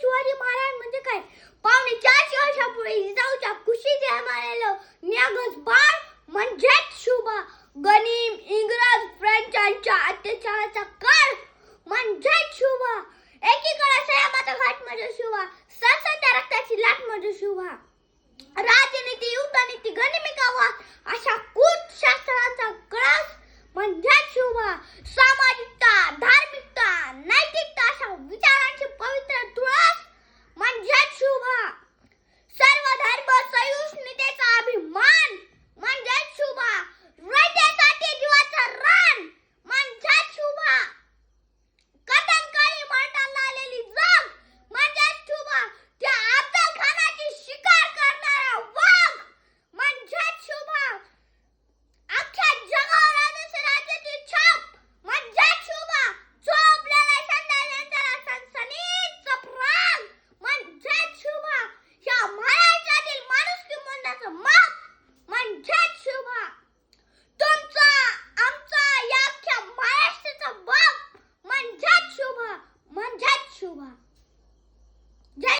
शिवाजी महाराज म्हणजे काय? पावणे चारशे वर्षापूर्वी जिजाऊच्या कुशीत जन्मालेलं न्यागस बाळ म्हणजेच शुभा. गनीम इंग्रज फ्रेंच यांच्या अत्याचाराचा काळ म्हणजेच शुभा. एकीकडे सयामाचा घाट म्हणजे शुभा. संसदच्या रक्ताची लाट म्हणजे शुभा. राज mamá.